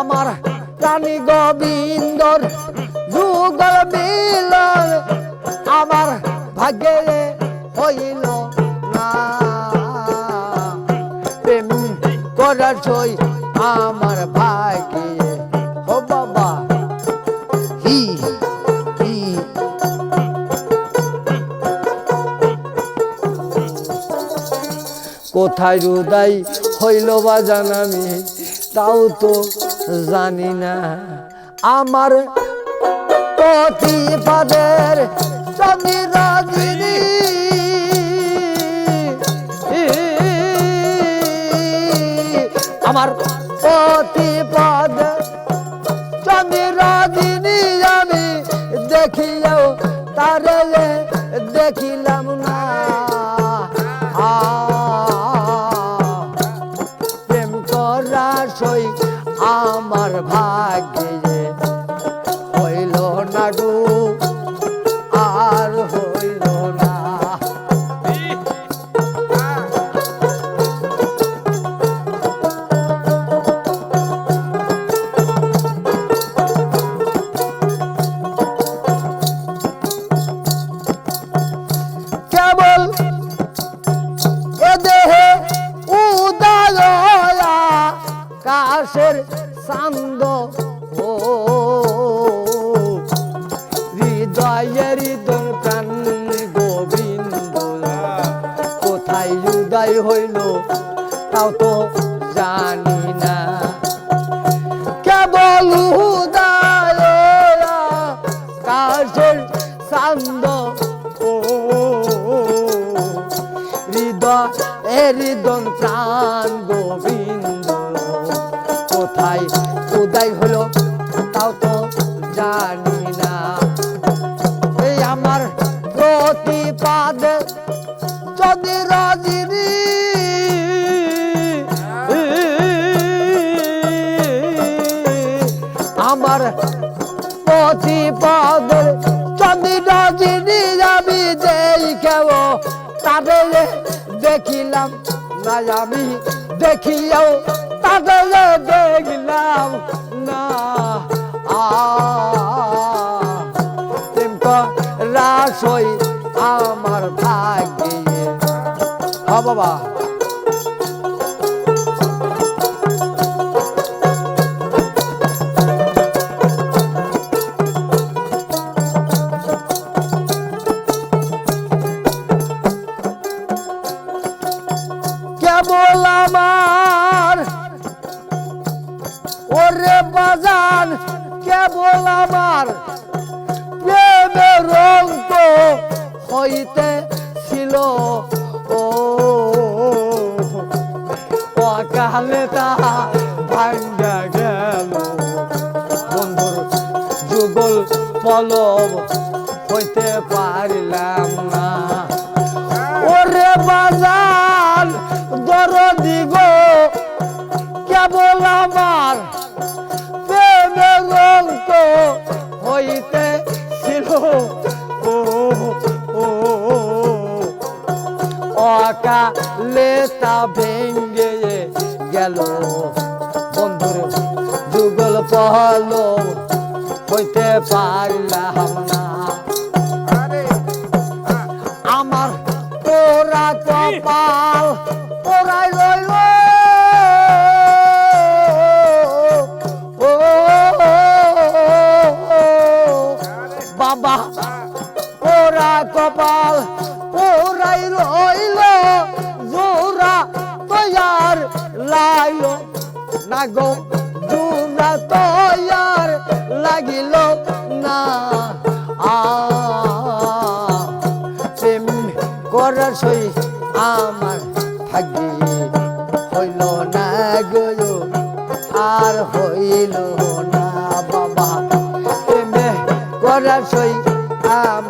আমার প্রাণী গোবিন্দর যুগল মিলন আমার ভাগ্যে হইল না। প্রেম করার ছই আমার ভাগ্যে ও বাবা। হি। কোথায় রুদাই হইল বা জানামি, তাও তো জানি না আমার প্রতিপাদের চন্দ্রাজিনী আমার প্রতিপাদ চন্দ্রাজিনী আমি দেখিও দেখিলাম না। প্রেম করা সই আমার ভাগ্যে হইল, তাও তো জানি না। কেবল ও হৃদয় গোবিন্দ। কোথায় উদয় হলো, তাও তো জানি না। এই আমার প্রতিপাদ যদি রজনী আমার পথি পদর প্রতিপাদের চন্দ্রজিনী আমি কেউ তাদের দেখিলাম না আমি দেখিও তাদের দেখলাম না। আ রাসই আমার ভাগ্যে। বাবা। কেবল আমার, প্রেমের রঙ্গ হইতে ছিল। ও অকালে তা ভাঙ্গা গেল। বন্ধুর যুগল পলব হইতে পারিলাম না। ওরে বাজান, দরদি গো, কেবল ভেঙ্গে গেল। বন্ধুর যুগল পহল হইতে পারলাম না। লাইল না গো জোরা তৈয়ার লাগিল না। আ করার সই আমার ভাগ্যে হইল না গো, আর হইল না বাবা। প্রেমে করার সই আমার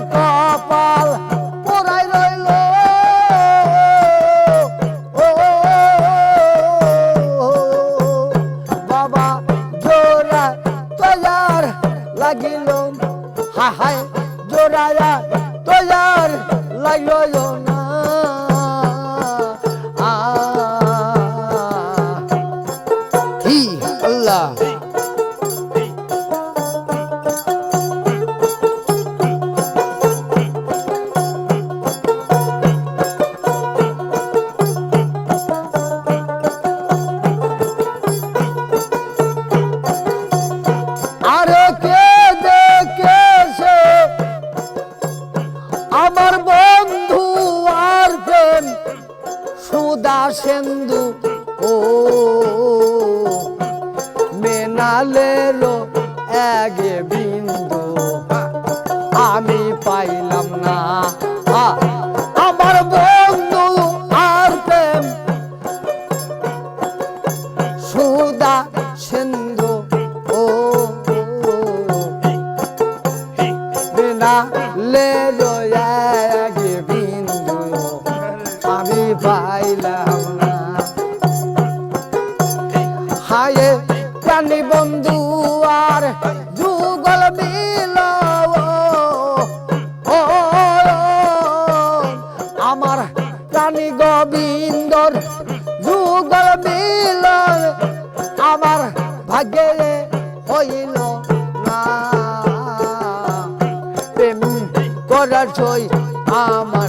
Paco. পাইলাম না। আমার বন্ধু আর প্রেম। সুদা সিন্ধু ও লে আমি পাইলাম বন্ধু আগে হইল না। প্রেম করার জয় আমার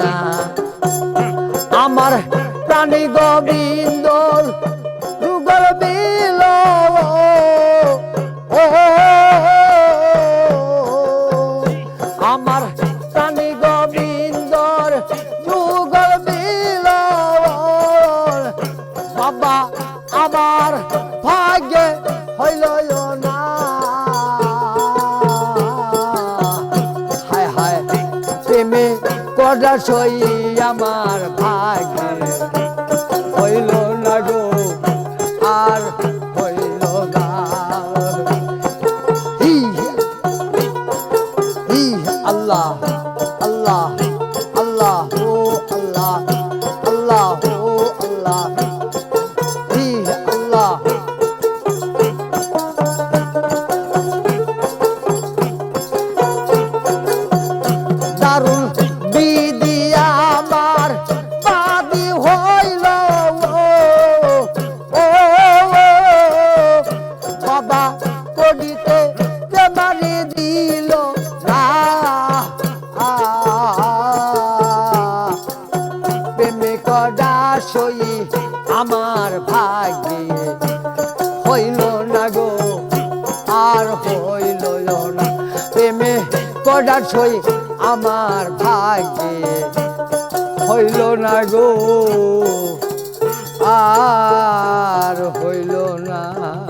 না। আমার প্রাণী গোবিন্দর সই আমার ভাগ্যে সই আমার ভাগ্যে। হইল না গো আর হইল না।